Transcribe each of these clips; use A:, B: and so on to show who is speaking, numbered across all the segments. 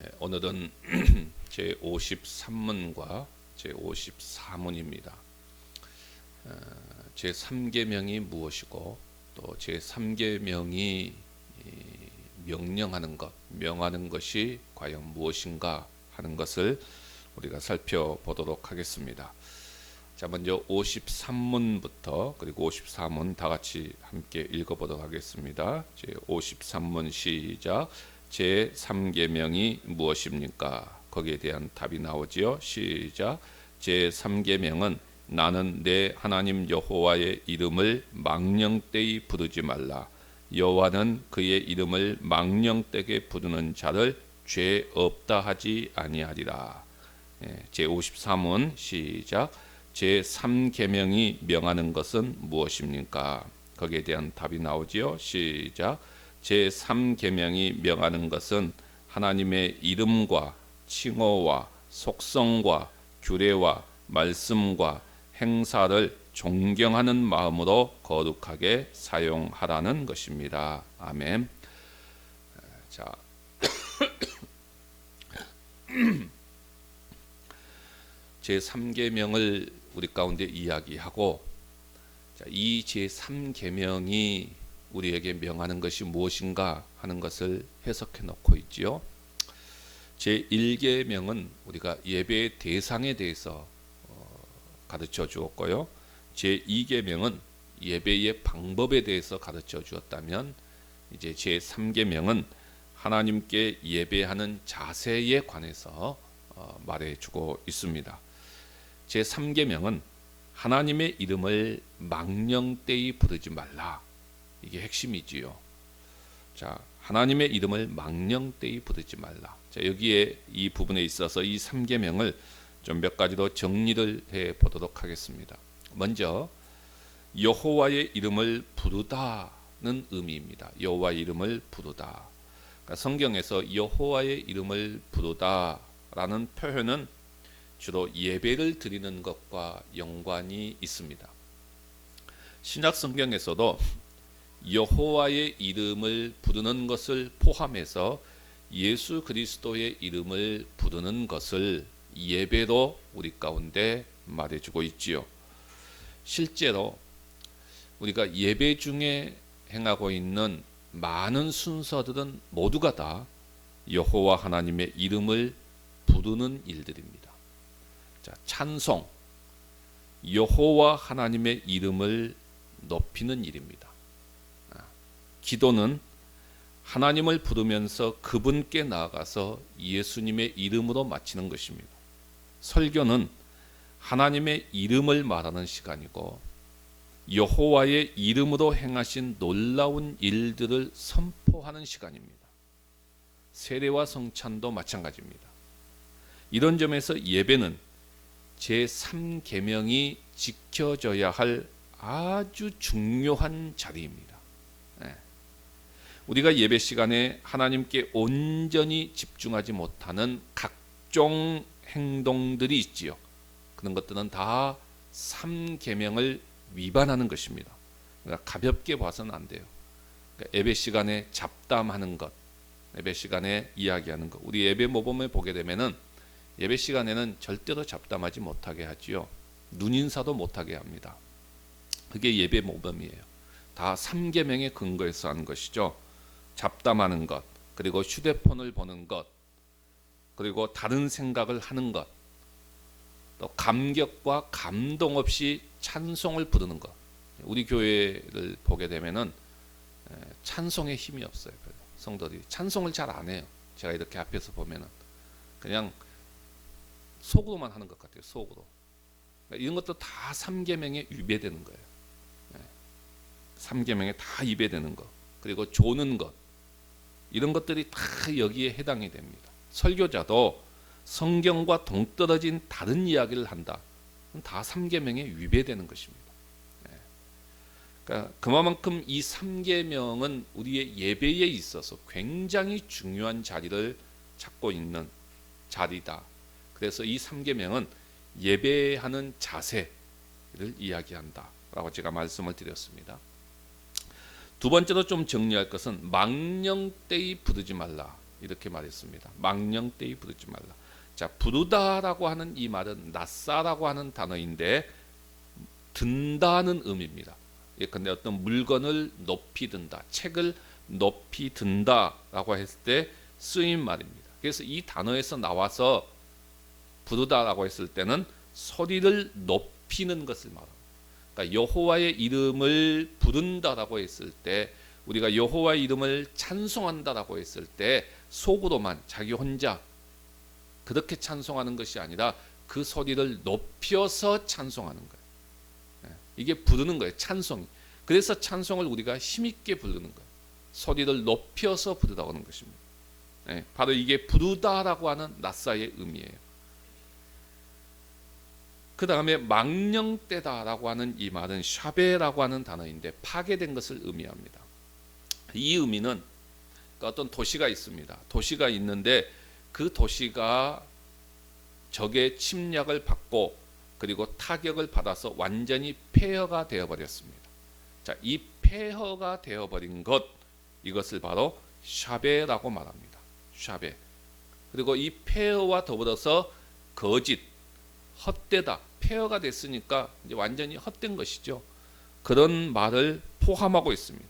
A: 네, 오늘은 제 53문과 제 54문입니다. 어, 제 3계명이 무엇이고 또제 3계명이 명령하는 것, 명하는 것이 과연 무엇인가 하는 것을 우리가 살펴보도록 하겠습니다. 자, 먼저 53문부터 그리고 54문 다 같이 함께 읽어보도록 하겠습니다. 제 53문 시작. 제 3계명이 무엇입니까? 거기에 대한 답이 나오지요. 시작. 제 3계명은 나는 내 하나님 여호와의 이름을 망령되이 부르지 말라. 여호와는 그의 이름을 망령되게 부르는 자를 죄 없다 하지 아니하리라. 예, 제 53문 시작. 제 3계명이 명하는 것은 무엇입니까? 거기에 대한 답이 나오지요. 시작. 제 3계명이 명하는 것은 하나님의 이름과 칭호와 속성과 규례와 말씀과 행사를 존경하는 마음으로 거룩하게 사용하라는 것입니다. 아멘. 자, 제 3계명을 우리 가운데 이야기하고 이 제 3계명이 우리에게 명하는 것이 무엇인가 하는 것을 해석해 놓고 있지요. 제 1계명은 우리가 예배의 대상에 대해서 어, 가르쳐 주었고요. 제 2계명은 예배의 방법에 대해서 가르쳐 주었다면 이제 제 3계명은 하나님께 예배하는 자세에 관해서 어, 말해 주고 있습니다. 제 3계명은 하나님의 이름을 망령되이 부르지 말라. 이게 핵심이지요. 자, 하나님의 이름을 망령되이 부르지 말라. 자, 여기에 이 부분에 있어서 이 3계명을 좀 몇 가지로 정리를 해 보도록 하겠습니다. 먼저 여호와의 이름을 부르다는 의미입니다. 여호와의 이름을 부르다. 그러니까 성경에서 여호와의 이름을 부르다라는 표현은 주로 예배를 드리는 것과 연관이 있습니다. 신약 성경에서도 여호와의 이름을 부르는 것을 포함해서 예수 그리스도의 이름을 부르는 것을 예배로 우리 가운데 말해주고 있지요. 실제로 우리가 예배 중에 행하고 있는 많은 순서들은 모두가 다 여호와 하나님의 이름을 부르는 일들입니다. 자, 찬송 여호와 하나님의 이름을 높이는 일입니다. 기도는 하나님을 부르면서 그분께 나아가서 예수님의 이름으로 마치는 것입니다. 설교는 하나님의 이름을 말하는 시간이고 여호와의 이름으로 행하신 놀라운 일들을 선포하는 시간입니다. 세례와 성찬도 마찬가지입니다. 이런 점에서 예배는 제 3계명이 지켜져야 할 아주 중요한 자리입니다. 네. 우리가 예배 시간에 하나님께 온전히 집중하지 못하는 각종 행동들이 있지요. 그런 것들은 다 3계명을 위반하는 것입니다. 그러니까 가볍게 봐서는 안 돼요. 그러니까 예배 시간에 잡담하는 것, 예배 시간에 이야기하는 것. 우리 예배 모범을 보게 되면은 예배 시간에는 절대로 잡담하지 못하게 하지요. 눈 인사도 못하게 합니다. 그게 예배 모범이에요. 다 3계명의 근거에서 하는 것이죠. 잡담하는 것, 그리고 휴대폰을 보는 것, 그리고 다른 생각을 하는 것, 또 감격과 감동 없이 찬송을 부르는 것. 우리 교회를 보게 되면은 찬송에 힘이 없어요. 성도들이 찬송을 잘 안 해요. 제가 이렇게 앞에서 보면은 그냥 속으로만 하는 것 같아요. 속으로. 그러니까 이런 것도 다 3계명에 위배되는 거예요. 3계명에 다 위배되는 것. 그리고 조는 것. 이런 것들이 다 여기에 해당이 됩니다. 설교자도 성경과 동떨어진 다른 이야기를 한다. 다 3계명에 위배되는 것입니다. 그러니까 그만큼 이 3계명은 우리의 예배에 있어서 굉장히 중요한 자리를 찾고 있는 자리다. 그래서 이 3계명은 예배하는 자세를 이야기한다라고 제가 말씀을 드렸습니다. 두 번째로 좀 정리할 것은 망령되이 부르지 말라. 이렇게 말했습니다. 망령되이 부르지 말라. 자, 부르다라고 하는 이 말은 낯사라고 하는 단어인데 든다는 의미입니다. 예컨대 어떤 물건을 높이 든다, 책을 높이 든다라고 했을 때 쓰인 말입니다. 그래서 이 단어에서 나와서 부르다라고 했을 때는 소리를 높이는 것을 말합니다. 그러니까 여호와의 이름을 부른다라고 했을 때 우리가 여호와의 이름을 찬송한다라고 했을 때 속으로만 자기 혼자 그렇게 찬송하는 것이 아니라 그 소리를 높여서 찬송하는 거예요. 예, 이게 부르는 거예요. 찬송이. 그래서 찬송을 우리가 힘있게 부르는 거예요. 소리를 높여서 부르다고 하는 것입니다. 예, 바로 이게 부르다라고 하는 낯사의 의미예요. 그 다음에 망령때다라고 하는 이 말은 샤베라고 하는 단어인데 파괴된 것을 의미합니다. 이 의미는 어떤 도시가 있습니다. 도시가 있는데 그 도시가 적의 침략을 받고 그리고 타격을 받아서 완전히 폐허가 되어버렸습니다. 자, 이 폐허가 되어버린 것 이것을 바로 샤베라고 말합니다. 샤베. 그리고 이 폐허와 더불어서 거짓, 헛되다, 폐허가 됐으니까 이제 완전히 헛된 것이죠. 그런 말을 포함하고 있습니다.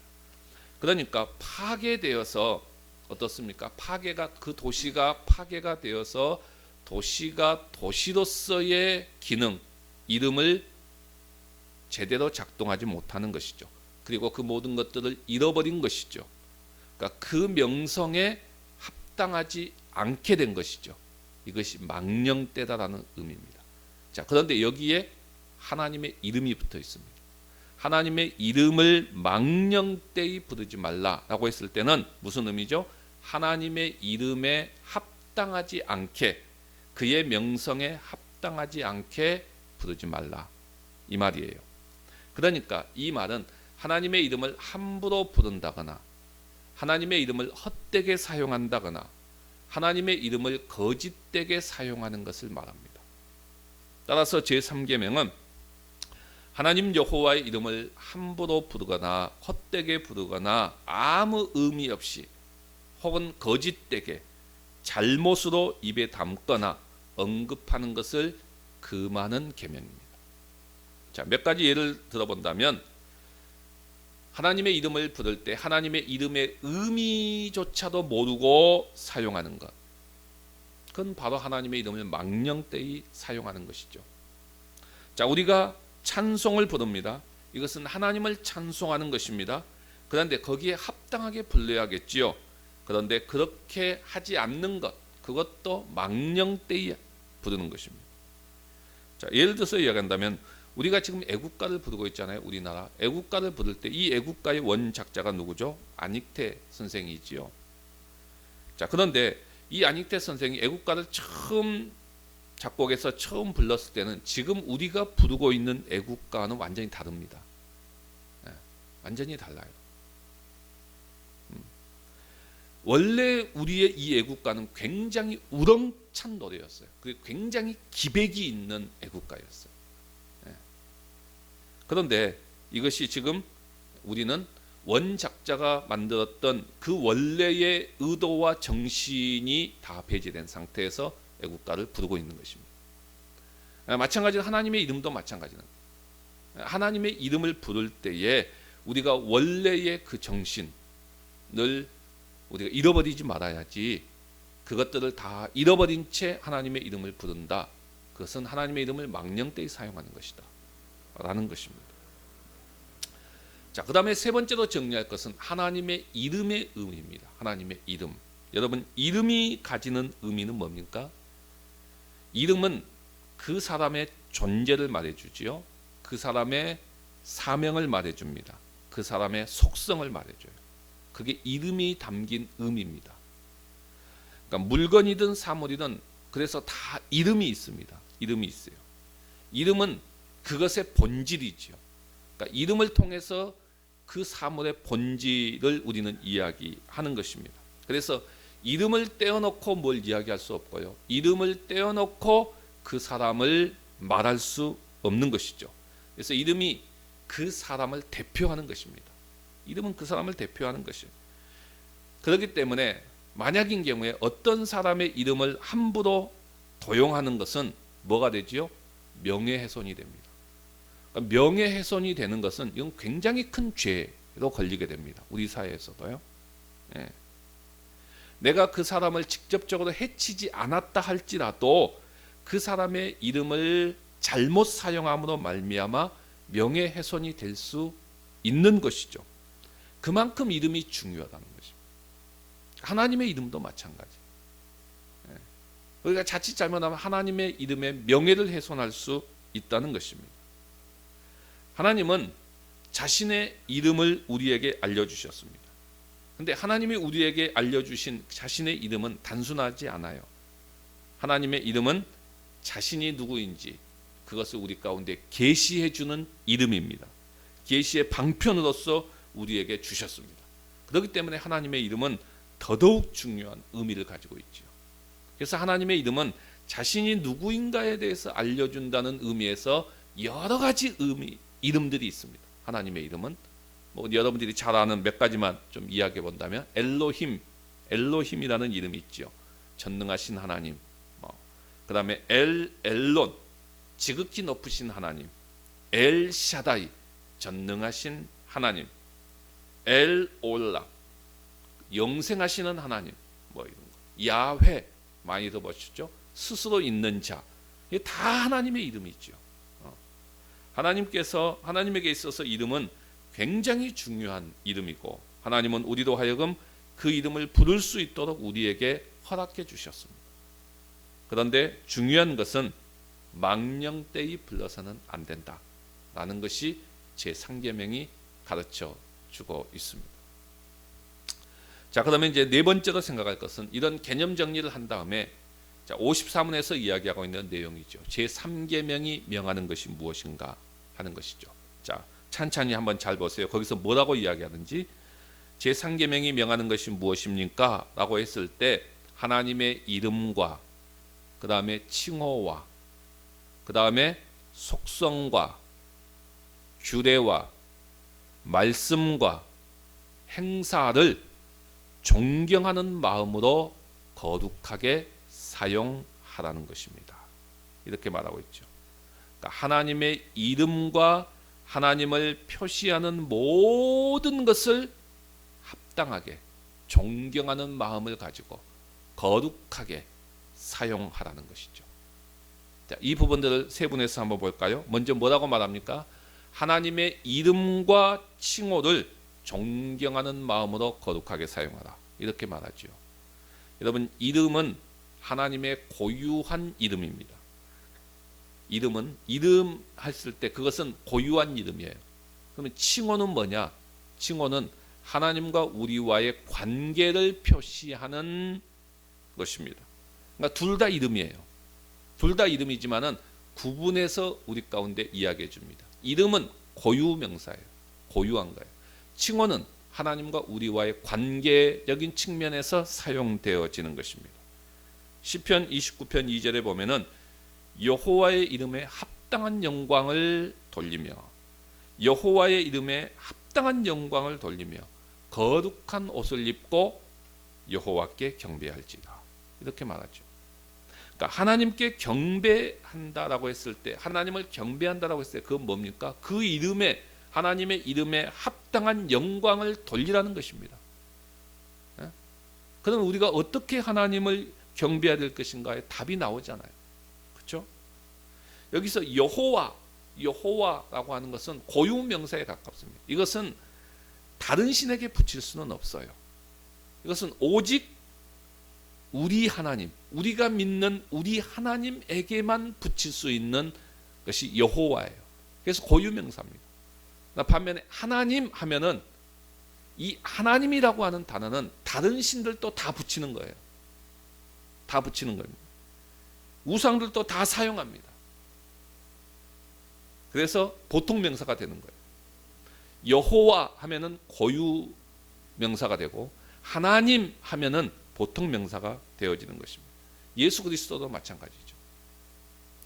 A: 그러니까 파괴되어서 어떻습니까? 파괴가 그 도시가 파괴가 되어서 도시가 도시로서의 기능, 이름을 제대로 작동하지 못하는 것이죠. 그리고 그 모든 것들을 잃어버린 것이죠. 그러니까 그 명성에 합당하지 않게 된 것이죠. 이것이 망령때다라는 의미입니다. 자, 그런데 여기에 하나님의 이름이 붙어 있습니다. 하나님의 이름을 망령되이 부르지 말라라고 했을 때는 무슨 의미죠? 하나님의 이름에 합당하지 않게 그의 명성에 합당하지 않게 부르지 말라 이 말이에요. 그러니까 이 말은 하나님의 이름을 함부로 부른다거나 하나님의 이름을 헛되게 사용한다거나 하나님의 이름을 거짓되게 사용하는 것을 말합니다. 따라서 제3계명은 하나님 여호와의 이름을 함부로 부르거나 헛되게 부르거나 아무 의미 없이 혹은 거짓되게 잘못으로 입에 담거나 언급하는 것을 금하는 계명입니다. 자, 몇 가지 예를 들어본다면 하나님의 이름을 부를 때 하나님의 이름의 의미조차도 모르고 사용하는 것. 그건 바로 하나님의 이름을 망령되이 사용하는 것이죠. 자, 우리가 찬송을 부릅니다. 이것은 하나님을 찬송하는 것입니다. 그런데 거기에 합당하게 불러야겠지요. 그런데 그렇게 하지 않는 것, 그것도 망령되이 부르는 것입니다. 자, 예를 들어서 이야기한다면 우리가 지금 애국가를 부르고 있잖아요. 우리나라 애국가를 부를 때 이 애국가의 원작자가 누구죠? 안익태 선생이지요. 자, 그런데 이 안익태 선생이 애국가를 처음 작곡해서 처음 불렀을 때는 지금 우리가 부르고 있는 애국가는 완전히 다릅니다. 네, 완전히 달라요. 음. 원래 우리의 이 애국가는 굉장히 우렁찬 노래였어요. 그리고 굉장히 기백이 있는 애국가였어요. 네. 그런데 이것이 지금 우리는 원작자가 만들었던 그 원래의 의도와 정신이 다 배제된 상태에서 애국가를 부르고 있는 것입니다. 마찬가지로 하나님의 이름도 마찬가지는 하나님의 이름을 부를 때에 우리가 원래의 그 정신을 우리가 잃어버리지 말아야지 그것들을 다 잃어버린 채 하나님의 이름을 부른다. 그것은 하나님의 이름을 망령되이 사용하는 것이다. 라는 것입니다. 자, 그 다음에 세 번째로 정리할 것은 하나님의 이름의 의미입니다. 하나님의 이름. 여러분, 이름이 가지는 의미는 뭡니까? 이름은 그 사람의 존재를 말해주지요. 그 사람의 사명을 말해줍니다. 그 사람의 속성을 말해줘요. 그게 이름이 담긴 의미입니다. 그러니까 물건이든 사물이든 그래서 다 이름이 있습니다. 이름이 있어요. 이름은 그것의 본질이지요. 그러니까 이름을 통해서 그 사물의 본질을 우리는 이야기하는 것입니다. 그래서 이름을 떼어놓고 뭘 이야기할 수 없고요. 이름을 떼어놓고 그 사람을 말할 수 없는 것이죠. 그래서 이름이 그 사람을 대표하는 것입니다. 이름은 그 사람을 대표하는 것이에요. 그렇기 때문에 만약인 경우에 어떤 사람의 이름을 함부로 도용하는 것은 뭐가 되지요? 명예훼손이 됩니다. 그러니까 명예훼손이 되는 것은 이건 굉장히 큰 죄로 걸리게 됩니다. 우리 사회에서도요. 예. 내가 그 사람을 직접적으로 해치지 않았다 할지라도 그 사람의 이름을 잘못 사용함으로 말미암아 명예훼손이 될 수 있는 것이죠. 그만큼 이름이 중요하다는 것입니다. 하나님의 이름도 마찬가지. 예. 우리가 자칫 잘못하면 하나님의 이름의 명예를 훼손할 수 있다는 것입니다. 하나님은 자신의 이름을 우리에게 알려주셨습니다. 근데 하나님이 우리에게 알려주신 자신의 이름은 단순하지 않아요. 하나님의 이름은 자신이 누구인지 그것을 우리 가운데 계시해 주는 이름입니다. 계시의 방편으로서 우리에게 주셨습니다. 그렇기 때문에 하나님의 이름은 더더욱 중요한 의미를 가지고 있죠. 그래서 하나님의 이름은 자신이 누구인가에 대해서 알려준다는 의미에서 여러 가지 의미 이름들이 있습니다. 하나님의 이름은 뭐 여러분들이 잘 아는 몇 가지만 좀 이야기해 본다면 엘로힘, 엘로힘이라는 이름이 있죠. 전능하신 하나님. 뭐 그다음에 엘 엘론, 지극히 높으신 하나님. 엘 샤다이, 전능하신 하나님. 엘 올라, 영생하시는 하나님. 뭐 이런 거. 야훼 많이 들어보셨죠? 스스로 있는 자. 이게 다 하나님의 이름이죠. 어. 하나님께서 하나님에게 있어서 이름은 굉장히 중요한 이름이고 하나님은 우리도 하여금 그 이름을 부를 수 있도록 우리에게 허락해 주셨습니다. 그런데 중요한 것은 망령되이 불러서는 안 된다라는 것이 제 상계명이 가르쳐 주고 있습니다. 자, 그러면 이제 네 번째로 생각할 것은 이런 개념 정리를 한 다음에 자, 53원에서 이야기하고 있는 내용이죠. 제 3계명이 명하는 것이 무엇인가 하는 것이죠. 자, 찬찬히 한번 잘 보세요. 거기서 뭐라고 이야기하는지 제 3계명이 명하는 것이 무엇입니까? 라고 했을 때 하나님의 이름과 그다음에 칭호와 그다음에 속성과 규례와 말씀과 행사를 존경하는 마음으로 거룩하게 사용하라는 것입니다. 이렇게 말하고 있죠. 그러니까 하나님의 이름과 하나님을 표시하는 모든 것을 합당하게 존경하는 마음을 가지고 거룩하게 사용하라는 것이죠. 자, 이 부분들을 세분해서 한번 볼까요? 먼저 뭐라고 말합니까? 하나님의 이름과 칭호를 존경하는 마음으로 거룩하게 사용하라. 이렇게 말하죠. 여러분, 이름은 하나님의 고유한 이름입니다. 이름은 이름 했을 때 그것은 고유한 이름이에요. 그러면 칭호는 뭐냐? 칭호는 하나님과 우리와의 관계를 표시하는 것입니다. 그러니까 둘 다 이름이에요. 둘 다 이름이지만은 구분해서 우리 가운데 이야기해 줍니다. 이름은 고유 명사예요. 고유한 거예요. 칭호는 하나님과 우리와의 관계적인 측면에서 사용되어지는 것입니다. 시편 29편 2절에 보면은 여호와의 이름에 합당한 영광을 돌리며 여호와의 이름에 합당한 영광을 돌리며 거룩한 옷을 입고 여호와께 경배할지다. 이렇게 말하죠. 그러니까 하나님께 경배한다라고 했을 때 하나님을 경배한다라고 했을 때 그건 뭡니까? 그 이름에 하나님의 이름에 합당한 영광을 돌리라는 것입니다. 예? 그럼 우리가 어떻게 하나님을 경배해야 될 것인가에 답이 나오잖아요. 여기서 여호와 여호와라고 하는 것은 고유 명사에 가깝습니다. 이것은 다른 신에게 붙일 수는 없어요. 이것은 오직 우리 하나님, 우리가 믿는 우리 하나님에게만 붙일 수 있는 것이 여호와예요. 그래서 고유 명사입니다. 반면에 하나님 하면은 이 하나님이라고 하는 단어는 다른 신들도 다 붙이는 거예요. 다 붙이는 겁니다. 우상들도 다 사용합니다. 그래서 보통 명사가 되는 거예요. 여호와 하면은 고유 명사가 되고 하나님 하면은 보통 명사가 되어지는 것입니다. 예수 그리스도도 마찬가지죠.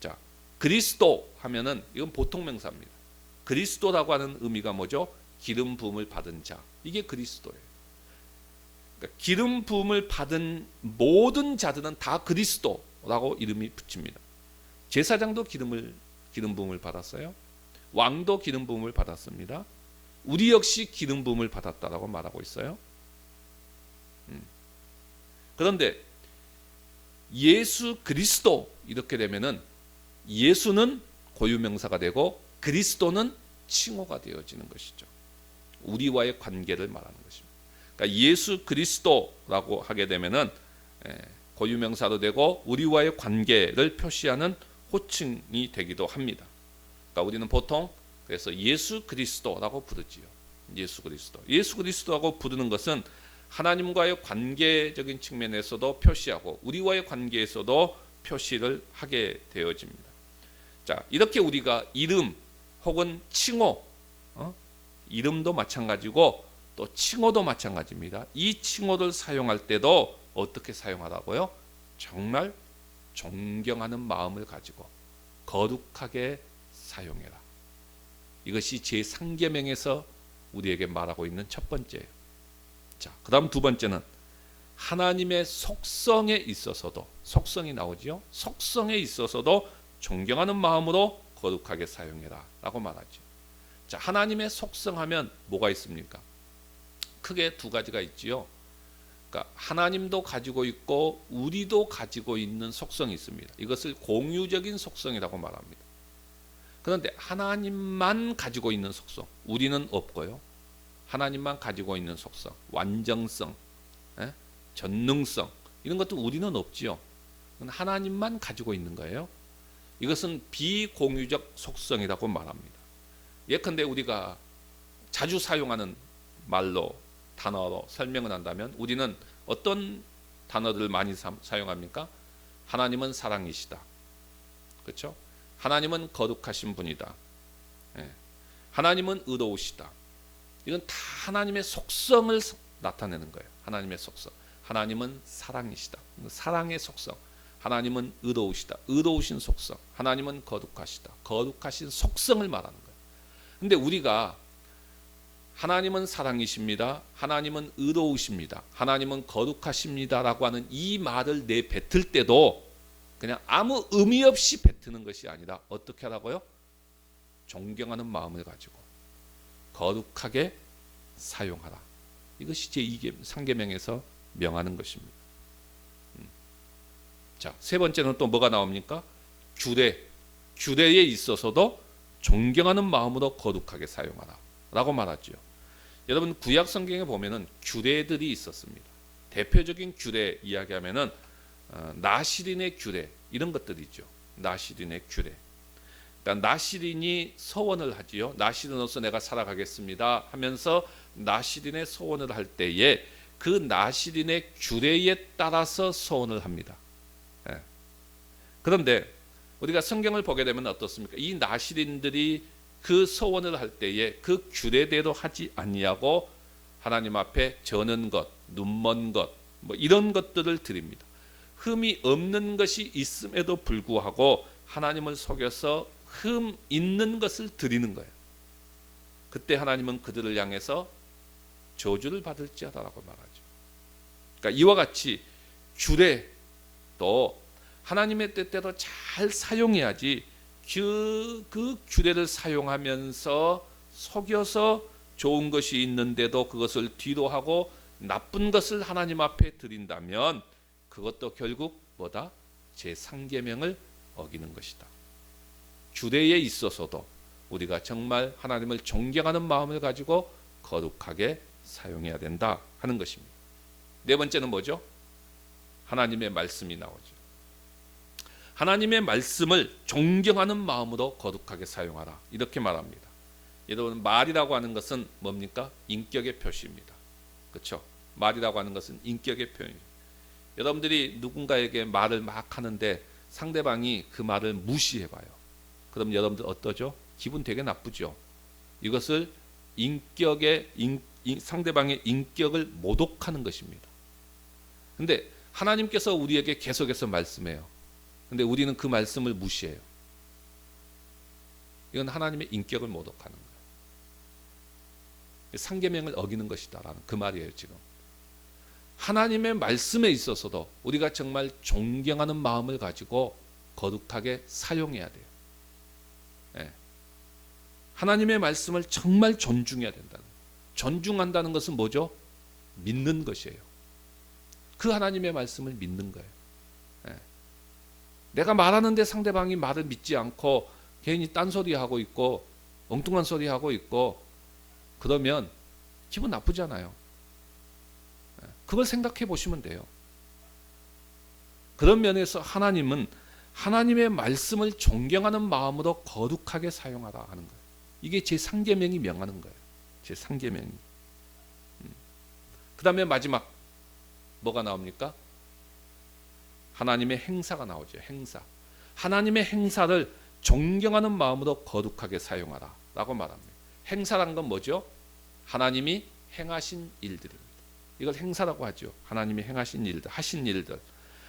A: 자, 그리스도 하면은 이건 보통 명사입니다. 그리스도라고 하는 의미가 뭐죠? 기름 부음을 받은 자. 이게 그리스도예요. 그러니까 기름 부음을 받은 모든 자들은 다 그리스도라고 이름이 붙입니다. 제사장도 기름을 기름 부음을 받았어요. 왕도 기름 부음을 받았습니다. 우리 역시 기름 부음을 받았다라고 말하고 있어요. 음. 그런데 예수 그리스도 이렇게 되면은 예수는 고유 명사가 되고 그리스도는 칭호가 되어지는 것이죠. 우리와의 관계를 말하는 것입니다. 그러니까 예수 그리스도라고 하게 되면은 예, 고유 명사도 되고 우리와의 관계를 표시하는 호칭이 되기도 합니다. 그러니까 우리는 보통 그래서 예수 그리스도라고 부르지요. 예수 그리스도. 예수 그리스도라고 부르는 것은 하나님과의 관계적인 측면에서도 표시하고 우리와의 관계에서도 표시를 하게 되어집니다. 자, 이렇게 우리가 이름 혹은 칭호, 어? 이름도 마찬가지고 또 칭호도 마찬가지입니다. 이 칭호를 사용할 때도 어떻게 사용하라고요? 정말 존경하는 마음을 가지고 거룩하게 사용해라. 이것이 제 상계명에서 우리에게 말하고 있는 첫 번째예요. 자, 그다음 두 번째는 하나님의 속성에 있어서도 속성이 나오지요. 속성에 있어서도 존경하는 마음으로 거룩하게 사용해라라고 말하죠. 자, 하나님의 속성하면 뭐가 있습니까? 크게 두 가지가 있지요. 그러니까 하나님도 가지고 있고 우리도 가지고 있는 속성이 있습니다. 이것을 공유적인 속성이라고 말합니다. 그런데 하나님만 가지고 있는 속성, 우리는 없고요. 하나님만 가지고 있는 속성, 완전성, 예? 전능성 이런 것도 우리는 없지요. 하나님만 가지고 있는 거예요. 이것은 비공유적 속성이라고 말합니다. 예컨대 우리가 자주 사용하는 말로 단어로 설명을 한다면 우리는 어떤 단어들을 많이 사, 사용합니까? 하나님은 사랑이시다. 그렇죠? 하나님은 거룩하신 분이다. 예. 하나님은 의로우시다. 이건 다 하나님의 속성을 나타내는 거예요. 하나님의 속성. 하나님은 사랑이시다. 사랑의 속성. 하나님은 의로우시다. 의로우신 속성. 하나님은 거룩하시다. 거룩하신 속성을 말하는 거예요. 근데 우리가 하나님은 사랑이십니다. 하나님은 의로우십니다. 하나님은 거룩하십니다라고 하는 이 말을 내뱉을 때도 그냥 아무 의미 없이 뱉는 것이 아니라 어떻게 하라고요? 존경하는 마음을 가지고 거룩하게 사용하라. 이것이 제 2계 3계명에서 명하는 것입니다. 음. 자, 세 번째는 또 뭐가 나옵니까? 규례. 규례에 있어서도 존경하는 마음으로 거룩하게 사용하라. 라고 말하죠. 여러분 구약 성경에 보면은 규례들이 있었습니다. 대표적인 규례 이야기하면은 어, 나시린의 규례 이런 것들이죠. 나시린의 규례. 그러니까 나시린이 서원을 하지요. 나시린으로서 내가 살아가겠습니다 하면서 나시린의 서원을 할 때에 그 나시린의 규례에 따라서 서원을 합니다. 예. 그런데 우리가 성경을 보게 되면 어떻습니까? 이 나시린들이 그 서원을 할 때에 그 규례대로 하지 아니하고 하나님 앞에 저는 것, 눈먼 것, 뭐 이런 것들을 드립니다. 흠이 없는 것이 있음에도 불구하고 하나님을 속여서 흠 있는 것을 드리는 거예요. 그때 하나님은 그들을 향해서 저주를 받을지어다라고 말하죠. 그러니까 이와 같이 규례도 하나님의 뜻대로 잘 사용해야지 그, 그 규례를 사용하면서 속여서 좋은 것이 있는데도 그것을 뒤로 하고 나쁜 것을 하나님 앞에 드린다면 그것도 결국 뭐다? 제 상계명을 어기는 것이다. 규례에 있어서도 우리가 정말 하나님을 존경하는 마음을 가지고 거룩하게 사용해야 된다 하는 것입니다. 네 번째는 뭐죠? 하나님의 말씀이 나오죠. 하나님의 말씀을 존경하는 마음으로 거룩하게 사용하라. 이렇게 말합니다. 여러분 말이라고 하는 것은 뭡니까? 인격의 표시입니다. 그렇죠? 말이라고 하는 것은 인격의 표현입니다. 여러분들이 누군가에게 말을 막 하는데 상대방이 그 말을 무시해 봐요. 그럼 여러분들 어떠죠? 기분 되게 나쁘죠. 이것을 인격의 인, 인, 상대방의 인격을 모독하는 것입니다. 근데 하나님께서 우리에게 계속해서 말씀해요. 근데 우리는 그 말씀을 무시해요. 이건 하나님의 인격을 모독하는 거예요. 상계명을 어기는 것이다라는 그 말이에요, 지금. 하나님의 말씀에 있어서도 우리가 정말 존경하는 마음을 가지고 거룩하게 사용해야 돼요. 예. 하나님의 말씀을 정말 존중해야 된다는. 존중한다는 것은 뭐죠? 믿는 것이에요. 그 하나님의 말씀을 믿는 거예요. 예. 내가 말하는데 상대방이 말을 믿지 않고 괜히 딴소리 하고 있고 엉뚱한 소리 하고 있고 그러면 기분 나쁘잖아요. 예. 그걸 생각해 보시면 돼요. 그런 면에서 하나님은 하나님의 말씀을 존경하는 마음으로 거룩하게 사용하라 하는 거예요. 이게 제 상계명이 명하는 거예요. 제 상계명이. 음. 그다음에 마지막 뭐가 나옵니까? 하나님의 행사가 나오죠. 행사. 하나님의 행사를 존경하는 마음으로 거룩하게 사용하라라고 말합니다. 행사란 건 뭐죠? 하나님이 행하신 일들입니다. 이걸 행사라고 하죠. 하나님이 행하신 일들, 하신 일들.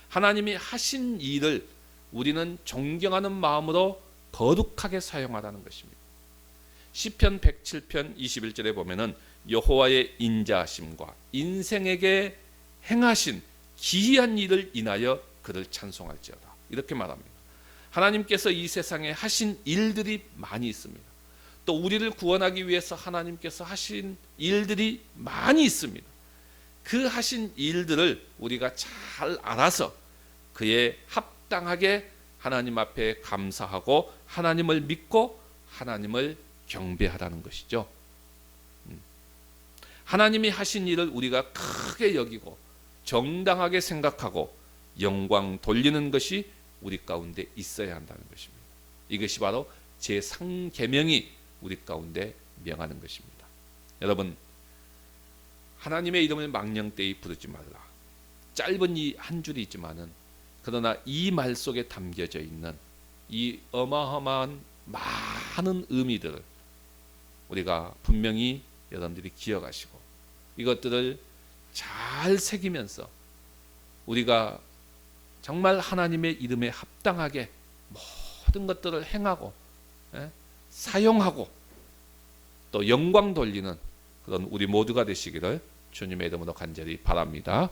A: 하나님이 하신 일을 우리는 존경하는 마음으로 거룩하게 사용하라는 것입니다. 시편 107편 21절에 보면은 여호와의 인자하심과 인생에게 행하신 기이한 일을 인하여 그를 찬송할지어다. 이렇게 말합니다. 하나님께서 이 세상에 하신 일들이 많이 있습니다. 또 우리를 구원하기 위해서 하나님께서 하신 일들이 많이 있습니다. 그 하신 일들을 우리가 잘 알아서 그에 합당하게 하나님 앞에 감사하고 하나님을 믿고 하나님을 경배하라는 것이죠. 음. 하나님이 하신 일을 우리가 크게 여기고 정당하게 생각하고 영광 돌리는 것이 우리 가운데 있어야 한다는 것입니다. 이것이 바로 제 상계명이 우리 가운데 명하는 것입니다. 여러분 하나님의 이름을 망령되이 부르지 말라. 짧은 이 한 줄이 있지만은 그러나 이 말 속에 담겨져 있는 이 어마어마한 많은 의미들을 우리가 분명히 여러분들이 기억하시고 이것들을 잘 새기면서 우리가 정말 하나님의 이름에 합당하게 모든 것들을 행하고 예? 사용하고 또 영광 돌리는 그런 우리 모두가 되시기를 주님의 이름으로 간절히 바랍니다.